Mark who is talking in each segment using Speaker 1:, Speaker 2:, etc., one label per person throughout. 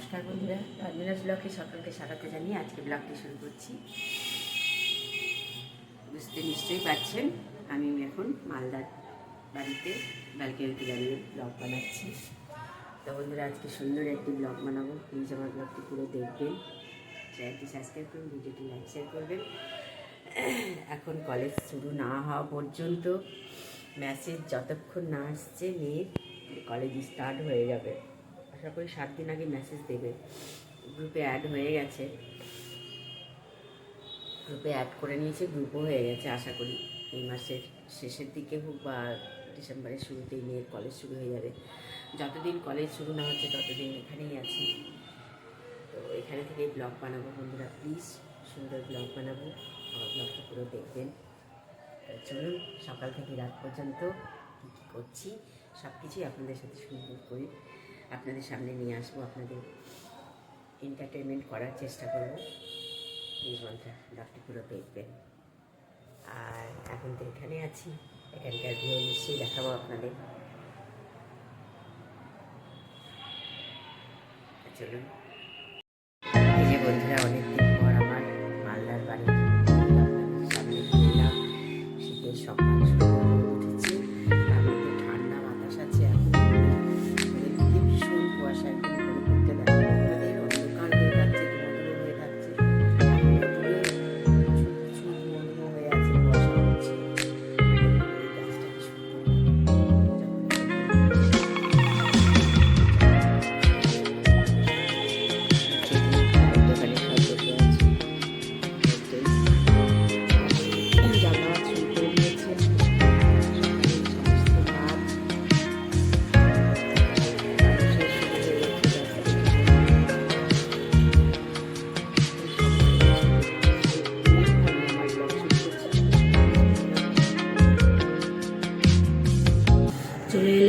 Speaker 1: নমস্কার বন্ধুরা রাজমিনাস ব্লগে সকলকে স্বাগত জানিয়ে আজকে ব্লগটি শুরু করছি। বুঝতে নিশ্চয়ই পাচ্ছেন আমি এখন মালদার বাড়িতে ব্যালকনিতে দাঁড়িয়ে ব্লগ বানাচ্ছি। তো বন্ধুরা, আজকে সুন্দর একটি ব্লগ বানাবো। প্লিজ আমার ব্লগটি পুরো দেখবেন, চ্যানেলটি সাবস্ক্রাইব করুন ভিডিওটি লাইক, শেয়ার করবেন। এখন কলেজ শুরু না হওয়া পর্যন্ত মেসেজ যতক্ষণ না আসছে, মেয়ের কলেজ স্টার্ট হয়ে যাবে। আশা করি সাত দিন আগে মেসেজ দেবে। গ্রুপে অ্যাড হয়ে গেছে। গ্রুপে অ্যাড করে নিয়েছে গ্রুপও হয়ে গেছে আশা করি। এই মাসের শেষের দিকে হোক বা ডিসেম্বরের শুরুতেই মেয়ের কলেজ শুরু হয়ে যাবে। যতদিন কলেজ শুরু না হচ্ছে ততদিন এখানেই আছি। তো এখানে থেকে ব্লগ বানাবো বন্ধুরা প্লিজ সুন্দর ব্লগ বানাবো। আমার ব্লগটা পুরো দেখবেন। চলুন, সকাল থেকে রাত পর্যন্ত কী কী করছি সব কিছুই আপনাদের সাথে সুন্দর করে। আপনাদের সামনে নিয়ে আসব, আপনাদের এন্টারটেনমেন্ট করার চেষ্টা করব। বন্ধুরা ডাক্তার পুরো দেখবেন। আর এখন তো এখানে আছি, এখানকার ভিউ নিশ্চয়ই দেখাবো আপনাদের। চলুন। এই যে বন্ধুরা, অনেকদিন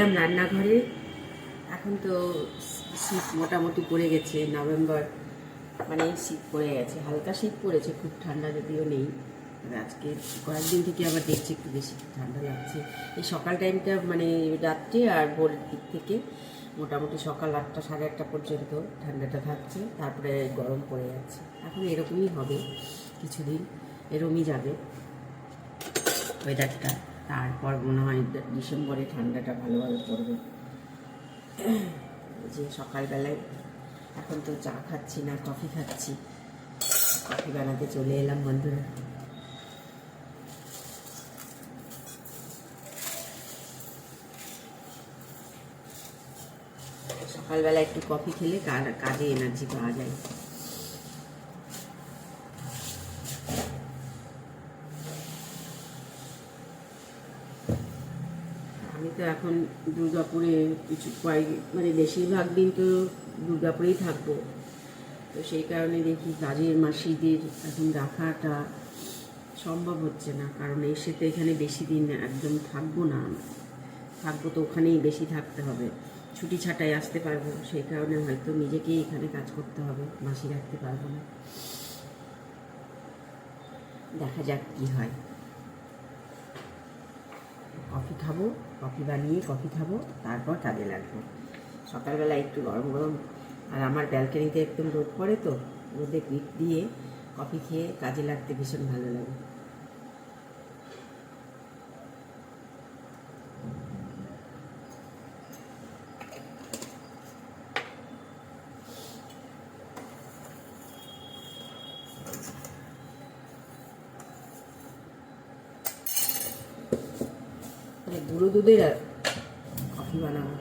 Speaker 1: এলাম রান্নাঘরে। এখন তো শীত মোটামুটি পড়ে গেছে, নভেম্বর মানে শীত পড়ে গেছে, হালকা শীত পড়েছে, খুব ঠান্ডা যদিও নেই। আজকে কয়েকদিন থেকে আবার দেখছি একটু বেশি ঠান্ডা লাগছে। এই সকাল টাইমটা মানে রাত্রে আর ভোরের দিক থেকে মোটামুটি সকাল আটটা, সাড়ে আটটা পর্যন্ত ঠান্ডাটা থাকছে, তারপরে গরম পড়ে যাচ্ছে। এখন এরকমই হবে কিছুদিন, এরমই যাবে ওয়েদারটা তারপর মনে হয় ডিসেম্বরে ঠান্ডাটা ভালোভাবে পড়বে। যে সকালবেলায় এখন তো চা খাচ্ছি না, কফি খাচ্ছি। কফি বানাতে চলে এলাম বন্ধুরা। সকালবেলা একটু কফি খেলে কাজে এনার্জি পাওয়া যায়। আমি তো এখন দুর্গাপুরে কিছু কয়েক মানে বেশিরভাগ দিন তো দুর্গাপুরেই থাকব। তো সেই কারণে দেখি কাজের মাসিদের এখন রাখাটা সম্ভব হচ্ছে না, কারণ এসে তো এখানে বেশি দিন একদম থাকব না থাকব তো ওখানেই বেশি থাকতে হবে। ছুটি ছাটায় আসতে পারব, সেই কারণে হয়তো নিজেকেই এখানে কাজ করতে হবে, মাসি রাখতে পারব না। দেখা যাক কি হয়। কফি খাব, কফি বানিয়ে কফি খাব, তারপর কাজে লাগবো। সকালবেলা একটু গরম গরম, আর আমার ব্যালকানিতে একদম রোদ পড়ে তো, রোদে পিঠ দিয়ে কফি খেয়ে কাজে লাগতে ভীষণ ভালো লাগে। মানে গুঁড়ো দুধের কফি বানাবো।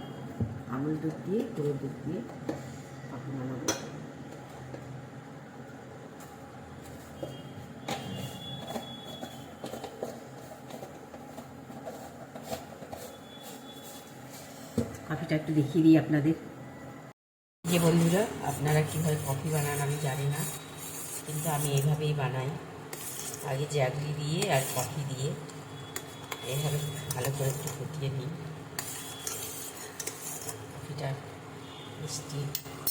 Speaker 1: আমুল দুধ দিয়ে, গুঁড়ো দুধ দিয়ে কফি বানাবো। কফিটা একটু দেখিয়ে দিই আপনাদের। যে বন্ধুরা, আপনারা কীভাবে কফি বানান আমি জানি না, কিন্তু আমি এইভাবেই বানাই। আগে জ্যাগলি দিয়ে আর কফি দিয়ে। এইভাবে ভালো করে একটু ফুটিয়ে নিই। কফিটা মিষ্টি,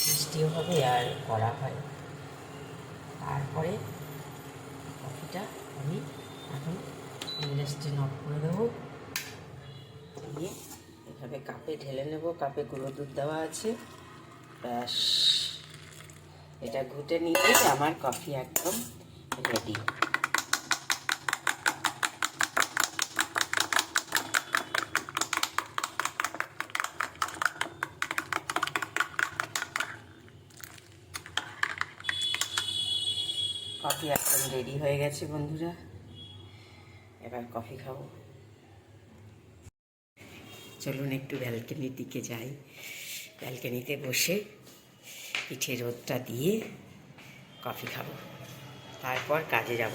Speaker 1: মিষ্টিও হবে আর কড়া হয়। তারপরে কফিটা আমি এখন ইন্ডাস্ট্রি অফ করে দেবো। দিয়ে এভাবে কাপে ঢেলে নেব। কাপে গুঁড়ো দুধ দেওয়া আছে। ব্যাস। এটা ঘুটে নিলেই আমার কফি একদম রেডি কফি একদম রেডি হয়ে গেছে বন্ধুরা। এবার কফি খাব। চলুন একটু ব্যালকনির দিকে যাই। ব্যালকনিতে বসে পিঠে রোদটা দিয়ে কফি খাব। তারপর কাজে যাব।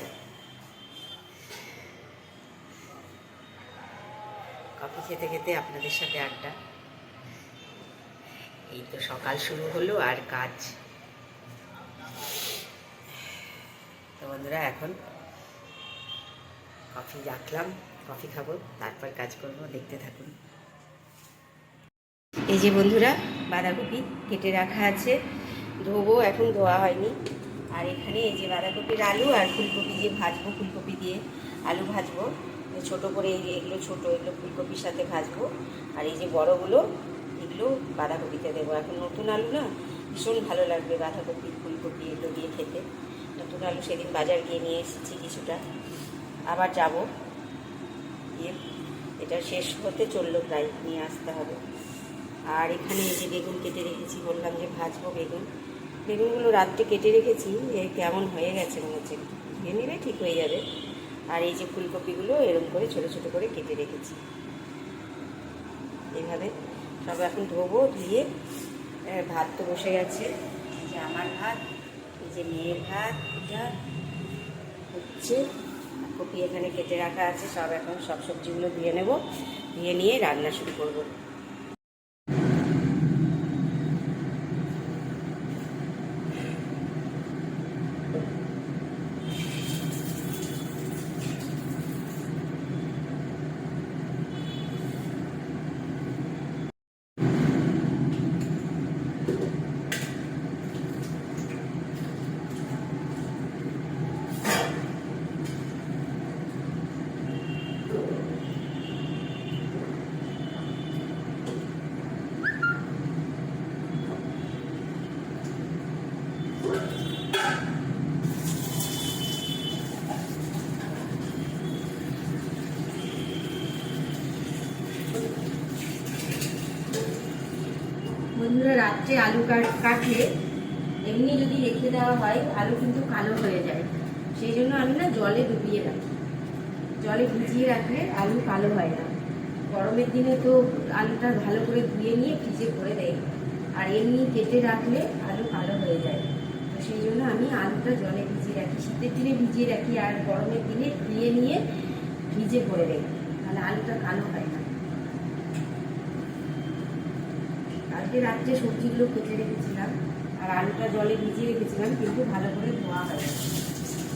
Speaker 1: কফি খেতে খেতে আপনাদের সাথে আড্ডা। এই তো সকাল শুরু হলো আর কাজ বন্ধুরা, এখন কফি রাখলাম কফি খাব, তারপর কাজ করব, দেখতে থাকুন। এই যে বন্ধুরা, বাঁধাকপি কেটে রাখা আছে, ধোবো, এখন ধোয়া হয়নি। আর এখানে এই যে বাঁধাকপির আলু আর ফুলকপি দিয়ে ভাজবো, ফুলকপি দিয়ে আলু ভাজবো। ছোট করে, এই যে এগুলো ছোটো, এগুলো ফুলকপির সাথে ভাজবো। আর এই যে বড়গুলো, এগুলো বাঁধাকপিতে দেবো। এখন নতুন আলু না, ভীষণ ভালো লাগবে বাঁধাকপি, ফুলকপি, এগুলো দিয়ে খেতে। নতুন আলু সেদিন বাজার গিয়ে নিয়ে এসেছি কিছুটা। আবার যাব। গিয়ে এটা শেষ হতে চলল প্রায়, নিয়ে আসতে হবে। আর এখানে এই যে বেগুন কেটে রেখেছি, বললাম যে ভাজবো বেগুন। বেগুনগুলো রাত্রে কেটে রেখেছি কেমন হয়ে গেছে মনে হচ্ছে ধুয়ে নিলে ঠিক হয়ে যাবে। আর এই যে ফুলকপিগুলো এরকম করে ছোট ছোট করে কেটে রেখেছি। এইভাবে সব এখন ধোবো, ধুয়ে ভাত তো বসে গেছে। যে আমার ভাত। এই যে মেয়ের ভাত এটা হচ্ছে। কপি এখানে কেটে রাখা আছে, সব এখন সব সবজিগুলো ধুয়ে নেব। দিয়ে নিয়ে রান্না শুরু করব। বন্ধুরা রাত্রে আলু কাট- কাটলে এমনি যদি রেখে দেওয়া হয়, আলু কিন্তু কালো হয়ে যায়। সেই জন্য আমি না জলে ডুবিয়ে রাখি। জলে ভিজিয়ে রাখলে আলু কালো হয় না। গরমের দিনে তো আলুটা ভালো করে ধুয়ে নিয়ে ফ্রিজে করে দেয়। আর এমনি কেটে রাখলে আলু কালো হয়ে যায়। তো সেই জন্য আমি আলুটা জলে ভিজিয়ে রাখি। শীতের দিনে ভিজিয়ে রাখি আর গরমের দিনে ধুয়ে নিয়ে ফ্রিজে করে দেয় তাহলে আলুটা কালো হয় না কালকে রাত্রে সবজিগুলো কেটে রেখেছিলাম, আর আলুটা জলে ভিজিয়ে রেখেছিলাম, কিন্তু ভালো করে ধোয়া হয় না।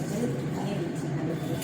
Speaker 1: এবারে ধুয়ে দিচ্ছি ভালো করে।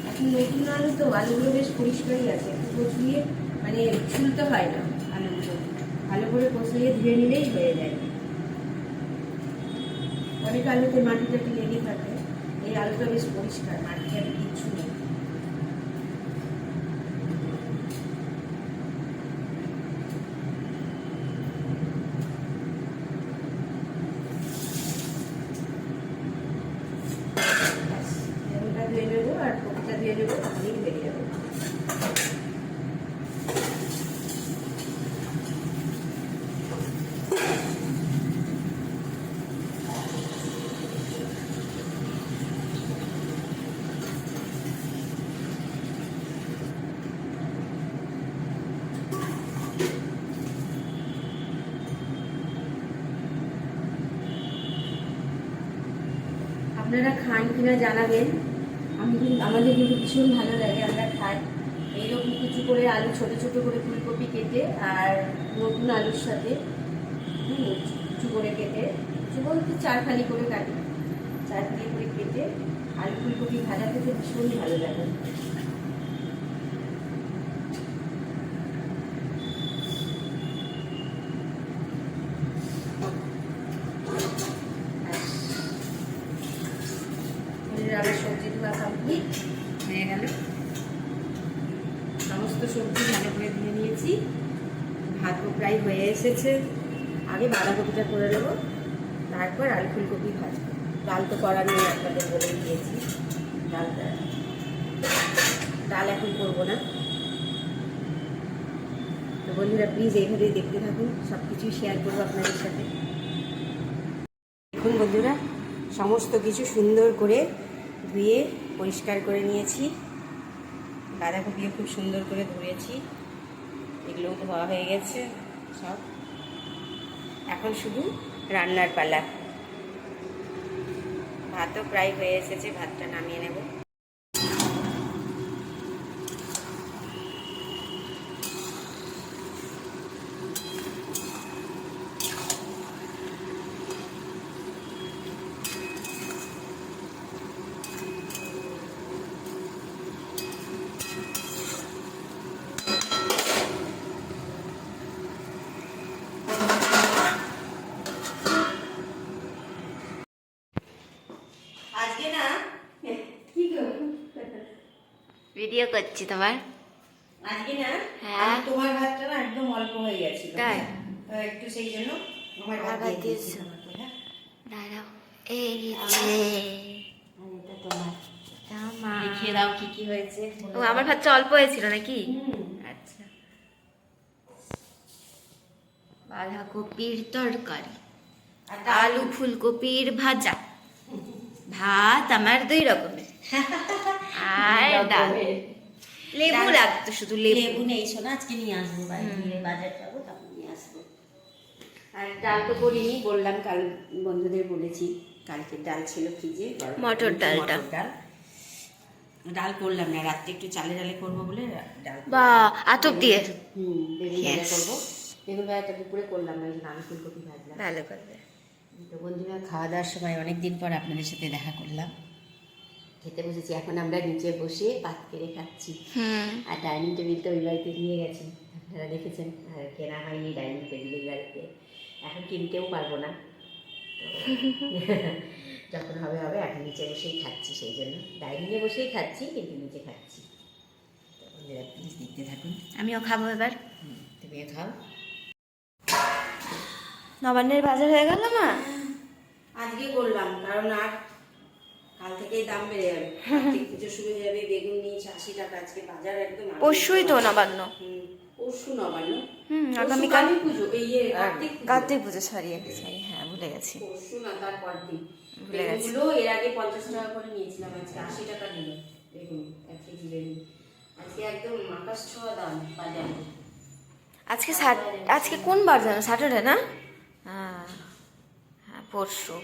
Speaker 1: এখন নতুন আলু তো আলুগুলো বেশ পরিষ্কারই আছে। কচুয়ে মানে ছুলতে হয় না আলুগুলো ভালো করে কষিয়ে ধুয়ে নিলেই হয়ে যায়। অনেক আলুতে মাটিটা টাটি লেগে থাকে। এই আলুটা বেশ পরিষ্কার, মাটি আর কিচ্ছু নেই ব্যাস, আলুটা ধুয়ে নেব আর কপিটা ধুয়ে নেব তাহলেই বেরিয়ে যাব আপনারা খান কিনা জানাবেন আমি কিন্তু আমাদের কিন্তু ভীষণ ভালো লাগে, আমরা খাই। এইরকম কিছু করে আলু, ছোট ছোট করে ফুলকপি কেটে আর নতুন আলুর সাথে কিছু করে কেটে, কিছু বলতে চার ফালি করে কাটি। চার ফালি করে কেটে আলু, ফুলকপি ভাজা খেতে ভীষণ ভালো লাগে আমার সবজি ধোয়া কমপ্লিট হয়ে গেল সমস্ত সবজি ভালো করে ধুয়ে নিয়েছি। ভাতও প্রায় হয়ে এসেছে। আগে বাঁধাকপিটা করে নেব, তারপর আলু ফুলকপি ভাজবো। ডাল তো করার নেই, আপনাদের বলেই দিয়েছি। ডালটা ডাল এখন করব না। তো বন্ধুরা প্লিজ এইভাবেই দেখতে থাকুন সব কিছুই শেয়ার করব আপনাদের সাথে। দেখুন বন্ধুরা, সমস্ত কিছু সুন্দর করে ধুয়ে পরিষ্কার করে নিয়েছি। বাঁধাকপিও খুব সুন্দর করে ধরেছি। এগুলোও ধোয়া হয়ে গেছে, সব। এখন শুধু রান্নার পালা। ভাতও প্রায় হয়ে এসেছে, ভাতটা নামিয়ে নেব আজকে না কি গো
Speaker 2: ভিডিও করছি তোমার।
Speaker 1: আজকে না
Speaker 2: হ্যাঁ।
Speaker 1: তোমার ভাতটা না একদম অল্প হয়ে গেছিল।
Speaker 2: তাই?
Speaker 1: একটু সেই জন্য আমার ভাত দিয়েছি। হ্যাঁ?
Speaker 2: দাঁড়াও এই যে
Speaker 1: এটা তোমার।
Speaker 2: আমার
Speaker 1: দেখিয়ে দাও কি কি হয়েছে।
Speaker 2: ও আমার ভাতটা অল্প হয়েছিল নাকি? আচ্ছা। বাঁধাকপির তরকারি আলু ফুলকপির ভাজা। ভাত আমার দুই রকমের। আর ডাল লেবু লাগতো শুধু লেবু।
Speaker 1: লেবু নেই শোনা আজকে নিয়ে আসব বাইরে বাজার যাব তখন নিয়ে আসব। আর ডাল তো করিনি বললাম কাল বন্ধুদের বলেছি কালকে ডাল ছিল ফ্রিজে
Speaker 2: মটর ডালটা।
Speaker 1: ডাল। ডাল করলাম না রাত্রে একটু চালে ডালে করব বলে ডাল
Speaker 2: বা আতপ দিয়ে?
Speaker 1: হুম বেগুন ভাজা করব। বেগুন ভাজাটা দুপুরে করলাম না আলু ফুলকপি ভাজলাম।
Speaker 2: ভালো করবে।
Speaker 1: তো বন্ধুরা খাওয়া দাওয়ার সময় অনেক দিন পর আপনাদের সাথে দেখা করলাম। খেতে বসেছি। এখন আমরা নিচে বসে ভাত কেড়ে খাচ্ছি। আর ডাইনিং টেবিলটা ওই বাড়িতে নিয়ে গেছেন আপনারা দেখেছেন আর কেনা হয়নি ডাইনিং টেবিল ওই বাড়িতে। এখন কিনতেও পারব না। যখন হবে হবে। এখন নিচে বসেই খাচ্ছি সেই জন্য। ডাইনিংয়ে বসেই খাচ্ছি কিন্তু নিচে খাচ্ছি। তো বন্ধুরা প্লিজ দেখতে থাকুন।
Speaker 2: আমিও খাব এবার।
Speaker 1: তুমিও খাও।
Speaker 2: নবান্নের বাজার হয়ে গেল মা
Speaker 1: আজকে করলাম কারণ আর কাল থেকেই দাম বেড়ে যাবে। পুজো শুরু হয়ে যাবে বেগুন নিয়েছে আশি টাকা আজকে বাজার একদম
Speaker 2: পরশুই তো নবান্ন।
Speaker 1: পরশু নবান্ন।
Speaker 2: হুম আগামীকাল
Speaker 1: পুজো এই ইয়ে, কার্তিক পুজো।
Speaker 2: সরি সরি হ্যাঁ ভুলে গেছি।
Speaker 1: পরশু না তারপর দিন
Speaker 2: ভুলে গেছি।
Speaker 1: এর আগে পঞ্চাশ টাকা করে নিয়েছিলাম আজকে আশি টাকা নিল বেগুন এক কেজি বেগুন আজকে একদম আকাশ ছোঁয়া দাম বাজারে।
Speaker 2: আজকে আজকে কোন বার জানো স্যাটারডে না? হ্যাঁ হ্যাঁ পরশু।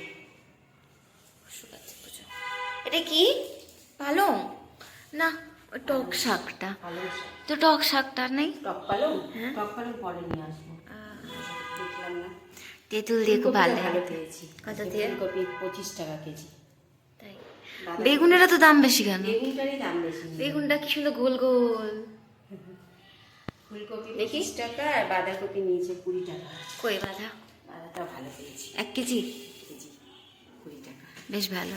Speaker 2: পরশু এটা কি? পালং? না টক শাকটা। তো টক শাকটা নেই?
Speaker 1: টক পালং?
Speaker 2: হ্যাঁ।
Speaker 1: টক পালং পরে নিয়ে আসব। দেখলাম না।
Speaker 2: তেঁতুল দিয়ে খুব ভালো
Speaker 1: পেয়েছি।
Speaker 2: কত দিয়ে?
Speaker 1: ফুলকপি পঁচিশ টাকা কেজি।
Speaker 2: তাই। বেগুনেরও তো দাম বেশি কেন?
Speaker 1: বেগুনটারই দাম বেশি।
Speaker 2: বেগুনটা কি সুন্দর গোল গোল।
Speaker 1: ফুলকপি
Speaker 2: দেখি।
Speaker 1: পঁচিশ টাকা আর বাঁধাকপি নিয়েছে কুড়ি টাকা।
Speaker 2: কই বাঁধা?
Speaker 1: বাঁধাটাও ভালো পেয়েছি।
Speaker 2: এক কেজি?
Speaker 1: কেজি কুড়ি টাকা।
Speaker 2: বেশ ভালো।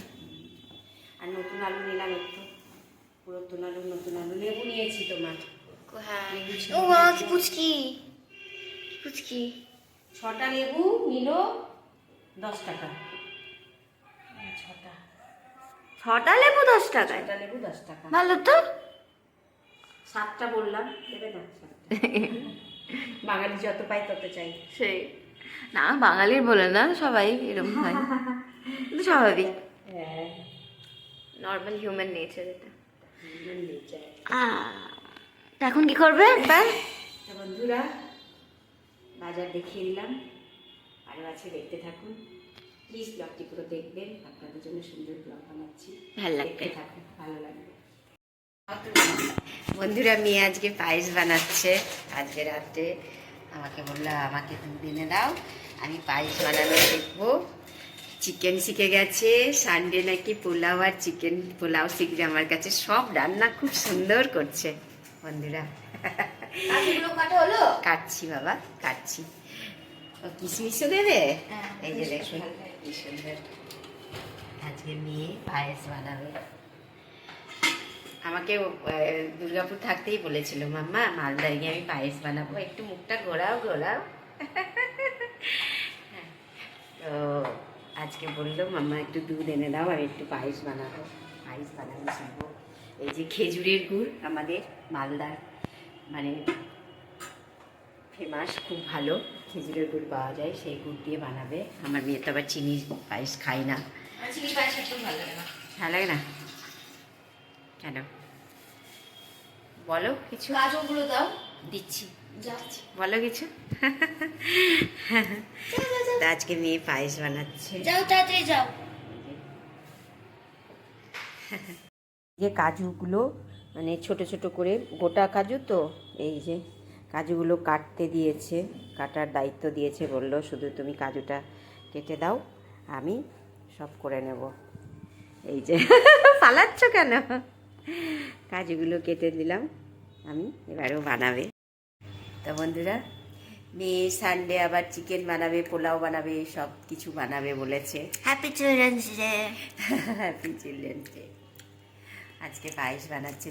Speaker 1: নতুন আলু নিলাম একটু। পুরাতন আলু নতুন আলু। লেবু নিয়েছি তোমার।
Speaker 2: হ্যাঁ
Speaker 1: লেবু
Speaker 2: ও মা কি পুচকি। পুচকি?
Speaker 1: ছটা লেবু নিল দশ টাকা। ছটা।
Speaker 2: ছটা লেবু দশ টাকায়?
Speaker 1: ছটা লেবু দশ টাকা।
Speaker 2: ভালো তো।
Speaker 1: সাতটা বললাম দেবে না? বাঙালি যত পাই তত চাই।
Speaker 2: সেই। না বাঙালির বলে না সবাই এরকম হয়। স্বাভাবিক।
Speaker 1: হ্যাঁ।
Speaker 2: নর্মাল হিউম্যান নেচার এটা। এখন কি করবে একবার?
Speaker 1: তা বন্ধুরা বাজার দেখিয়ে দিলাম। আরও আছে দেখতে থাকুন। প্লিজ ব্লগটি পুরো দেখবেন। আপনাদের জন্য সুন্দর ব্লগ বানাচ্ছি।
Speaker 2: ভালো লাগবে।
Speaker 1: থাকুন ভালো লাগবে। বন্ধুরা মেয়ে আজকে পায়েস বানাচ্ছে। আজকে রাতে আমাকে বলল আমাকে দুধ এনে দাও। আমি পায়েস বানানো শিখব। চিকেন শিখে গেছে। সানডে নাকি পোলাও আর চিকেন পোলাও শিখবে আমার কাছে। সব রান্না খুব সুন্দর করছে। বন্ধুরা কাটছি বাবা কাটছি। কিশমিশও দেবে?
Speaker 2: হ্যাঁ,
Speaker 1: এই যে দেখুন। কি সুন্দর। আজকে মেয়ে পায়েস বানাবে। আমাকে দুর্গাপুর থাকতেই বলেছিল মাম্মা মালদায় গিয়ে আমি পায়েস বানাবো। একটু মুখটা ঘোরাও ঘোরাও। তো আজকে বলল মাম্মা একটু দুধ এনে দাও আর একটু পায়েস বানাবো। পায়েস বানাবো শিখব। এই যে খেজুরের গুড় আমাদের মালদার মানে ফেমাস খুব ভালো খেজুরের গুড় পাওয়া যায় সেই গুড় দিয়ে বানাবে। আমার মেয়ে তো আবার চিনি পায়েস খায় না।
Speaker 2: চিনি পায়েস একদম ভালো লাগে না।
Speaker 1: ভালো লাগে না? কেন? বলো কিছু।
Speaker 2: গাজরগুলো দাও।
Speaker 1: দিচ্ছি। বলো কিছু? আজকে মেয়ে পায়েস বানাচ্ছে।
Speaker 2: যাও তাড়াতাড়ি যাও।
Speaker 1: যে কাজুগুলো মানে ছোট ছোট করে গোটা কাজু তো এই যে কাজুগুলো কাটতে দিয়েছে কাটার দায়িত্ব দিয়েছে বলল শুধু তুমি কাজুটা কেটে দাও আমি সব করে নেব। এই যে পালাচ্ছ কেন? কাজুগুলো কেটে দিলাম আমি এবারেও বানাবে। তো বন্ধুরা মেয়ে সানডে আবার চিকেন বানাবে পোলাও বানাবে সব কিছু বানাবে বলেছে।
Speaker 2: Happy children's day
Speaker 1: happy children's day আজকে পায়েস বানাচ্ছে